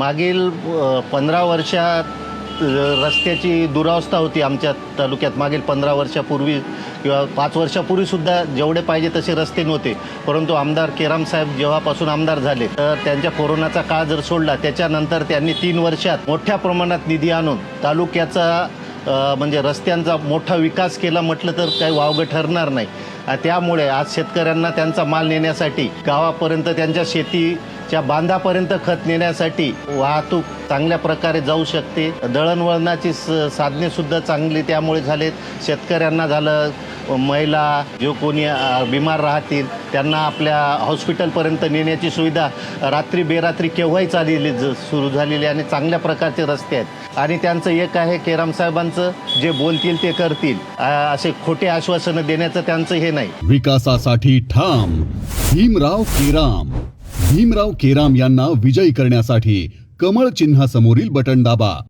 मागील पंधरा वर्षात रस्त्याची दुरावस्था होती आमच्या तालुक्यात. मागील पंधरा वर्षापूर्वी किंवा पाच वर्षापूर्वीसुद्धा जेवढे पाहिजे तसे रस्ते नव्हते. परंतु आमदार केराम साहेब जेव्हापासून आमदार झाले तर त्यांच्या कोरोनाचा काळ जर सोडला त्याच्यानंतर त्यांनी तीन वर्षात मोठ्या प्रमाणात निधी आणून तालुक्याचा म्हणजे रस्त्यांचा मोठा विकास केला म्हटलं तर काही वावगं ठरणार नाही. त्यामुळे आज शेतकऱ्यांना त्यांचा माल नेण्यासाठी गावापर्यंत त्यांच्या शेतीच्या बांधापर्यंत खत नेण्यासाठी वाहतूक चांगल्या प्रकारे जाऊ शकते. दळणवळणाची स साधने सुद्धा चांगली त्यामुळे झालेत. शेतकऱ्यांना झालं महिला जो कोणी बिमार राहतील त्यांना आपल्या हॉस्पिटलपर्यंत नेण्याची सुविधा रात्री बेरात्री केव्हाही चाललेली सुरू झालेली आणि चांगल्या प्रकारचे रस्ते आहेत. आणि त्यांचं एक आहे केराम साहेबांचं जे बोलतील ते करतील. असे खोटे आश्वासनं देण्याचं त्यांचं हे नाही. विकासासाठी ठाम. भीमराव केराम. भीमराव केराम यांना विजयी करण्यासाठी कमळ चिन्हासमोरील बटन दाबा.